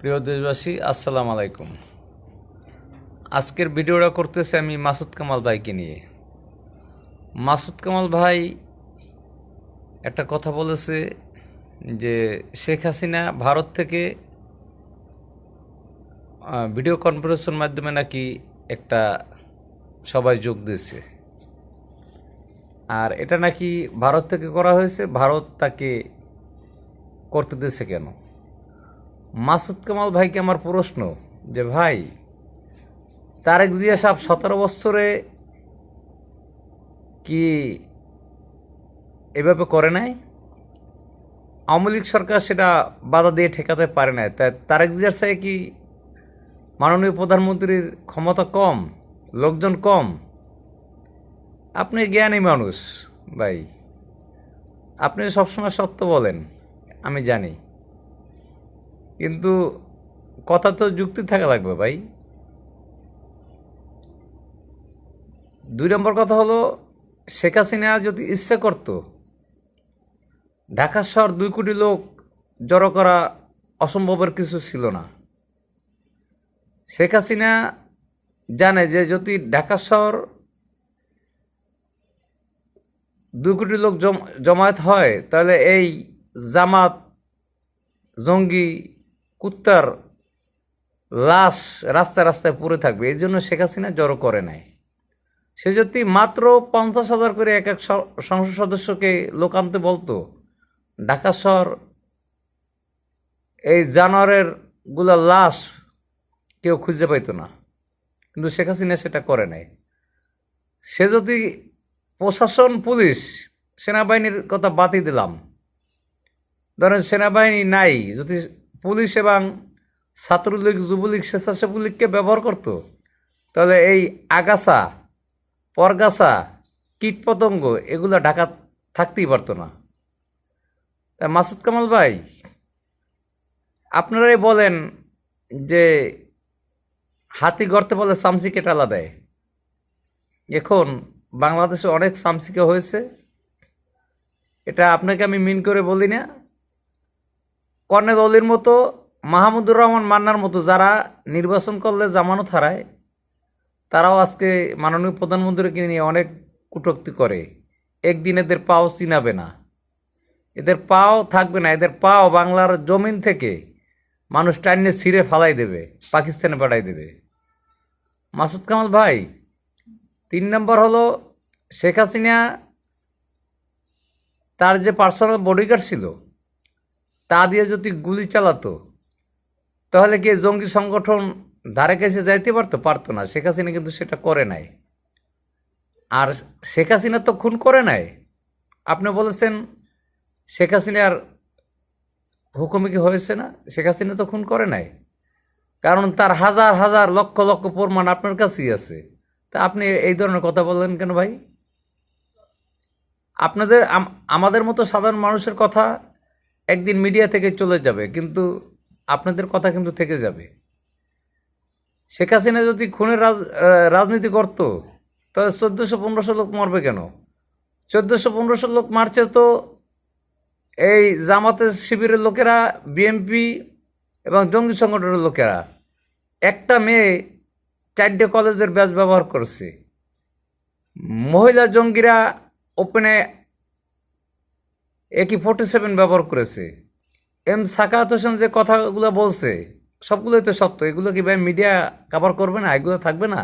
প্রিয় দেশবাসী, আসসালামু আলাইকুম। আজকের ভিডিওটা করতেছি আমি মাসুদ কামাল ভাইকে নিয়ে। মাসুদ কামাল ভাই একটা কথা বলেছে যে, শেখ হাসিনা ভারত থেকে ভিডিও কনফারেন্সের মাধ্যমে নাকি একটা সবাই যোগ দিয়েছে। আর এটা নাকি ভারত থেকে করা হয়েছে? ভারত তাকে করতে দিয়েছে কেন? মাসুদ কামাল ভাইকে আমার প্রশ্ন যে, ভাই, তারেক জিয়া সাহেব সতেরো বছরে কি এভাবে করে নাই? আওয়ামী লীগ সরকার সেটা বাধা দিয়ে ঠেকাতে পারে নাই। তাই তারেক জিয়ার সাথে কি মাননীয় প্রধানমন্ত্রীর ক্ষমতা কম? লোকজন কম? আপনি জ্ঞানী মানুষ, ভাই। আপনি সবসময় সত্য বলেন, আমি জানি। কিন্তু কথা তো যুক্তি থাকা লাগবে ভাই। দুই নম্বর কথা হলো, শেখ হাসিনা যদি ইচ্ছে করতো, ঢাকা শহর দুই কোটি লোক জড়ো করা অসম্ভবের কিছু ছিল না। শেখ হাসিনা জানে যে যদি ঢাকা শহর দুই কোটি লোক জম- জমায়েত হয়, তাহলে এই জামাত, জঙ্গি কুত্তার লাশ রাস্তায় রাস্তায় পড়ে থাকবে, এই জন্য শেখ হাসিনা জড়ো করে নাই। সে যদি মাত্র পঞ্চাশ হাজার করে এক এক সংসদ সদস্যকে লোক আনতে বলতো, ঢাকা শহর এই জানোয়ারেরগুলা লাশ কেউ খুঁজে পাইতো না। কিন্তু শেখ হাসিনা সেটা করে নাই। সে যদি প্রশাসন, পুলিশ, সেনাবাহিনীর কথা বাতিল দিলাম, ধরেন সেনাবাহিনী নাই, যদি পুলিশ এবং ছাত্রলীগ, যুবলীগ, স্বেচ্ছাসেবক লীগকে ব্যবহার করতো। তাহলে এই আগাছা, পরগাছা, কীটপতঙ্গ, এগুলো ঢাকা থাকতেই পারতো না। তা মাসুদ কামাল ভাই, আপনারাই বলেন যে হাতি গড়তে বলে চামচি কেটালা দেয়। এখন বাংলাদেশে অনেক চামচিকে হয়েছে। এটা আপনাকে আমি মিন করে বলি না। কর্নেল অলির মতো, মাহমুদুর রহমান মান্নার মতো যারা নির্বাচন করলে জামানত হারায়, তারাও আজকে মাননীয় প্রধানমন্ত্রীকে নিয়ে অনেক কটূক্তি করে। একদিন এদের পাও চিনাবে না। এদের পাও থাকবে না। এদের পাও বাংলার জমিন থেকে মানুষ টাইনে ছিঁড়ে ফালাই দেবে, পাকিস্তানে পাঠাই দেবে। মাসুদ কামাল ভাই, তিন নম্বর হলো শেখ হাসিনা তার যে পার্সোনাল বডিগার্ড ছিল তা দিয়ে যদি গুলি চালাতো, তাহলে কি জঙ্গি সংগঠন ধারে কাছে যাইতে পারতো? পারতো না। শেখ হাসিনা কিন্তু সেটা করে নাই। আর শেখ হাসিনা তো খুন করে নাই। আপনি বলেছেন শেখ হাসিনার হুকুমে হয়েছে না? শেখ হাসিনা তো খুন করে নাই। কারণ তার হাজার হাজার, লক্ষ লক্ষ প্রমাণ আপনার কাছেই আছে। তা আপনি এই ধরনের কথা বললেন কেন ভাই? আপনাদের আমাদের মতো সাধারণ মানুষের কথা একদিন মিডিয়া থেকে চলে যাবে, কিন্তু আপনাদের কথা কিন্তু থেকে যাবে। শেখ হাসিনা যদি খুনের রাজ রাজনীতি করতো, তাহলে চোদ্দোশো পনেরোশো লোক মরবে কেন? চোদ্দোশো পনেরোশো লোক মারছে তো এই জামাতের শিবিরের লোকেরা বিএমপি এবং জঙ্গি সংগঠনের লোকেরা। একটা মেয়ে চারটে কলেজের ব্যাচ ব্যবহার করছে। মহিলা জঙ্গিরা ওপেনে একি ফোর্টি সেভেন ব্যবহার করেছে? এম সাকাত হোসেন যে কথাগুলো বলছে, সবগুলোই তো সত্য। এগুলো কি ভাই মিডিয়া কভার করবে না? এগুলো থাকবে না?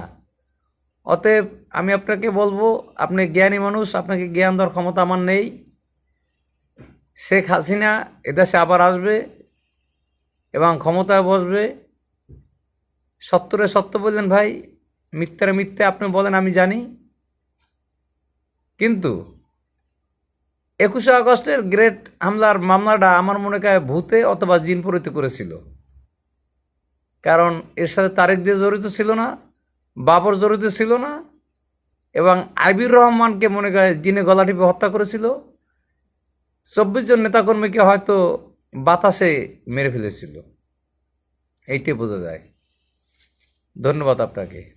অতএব আমি আপনাকে বলব, আপনি জ্ঞানী মানুষ, আপনাকে জ্ঞান দেওয়ার ক্ষমতা আমার নেই। শেখ হাসিনা এদেশে আবার আসবে এবং ক্ষমতায় বসবে। সত্তরে সত্য বললেন ভাই, মিথ্যারে মিথ্যে আপনি বলেন, আমি জানি। কিন্তু একুশে আগস্টের গ্রেট হামলার মামলাটা আমার মনে হয় ভূতে অথবা জিনপুরিতে করেছিল। কারণ এর সাথে তারেক দিয়ে জড়িত ছিল না, বাবর জড়িত ছিল না, এবং আইবির রহমানকে মনে করে জিনে গলা টিপে হত্যা করেছিল। চব্বিশ জন নেতাকর্মীকে হয়তো বাতাসে মেরে ফেলেছিল। এইটাই বোঝা যায়। ধন্যবাদ আপনাকে।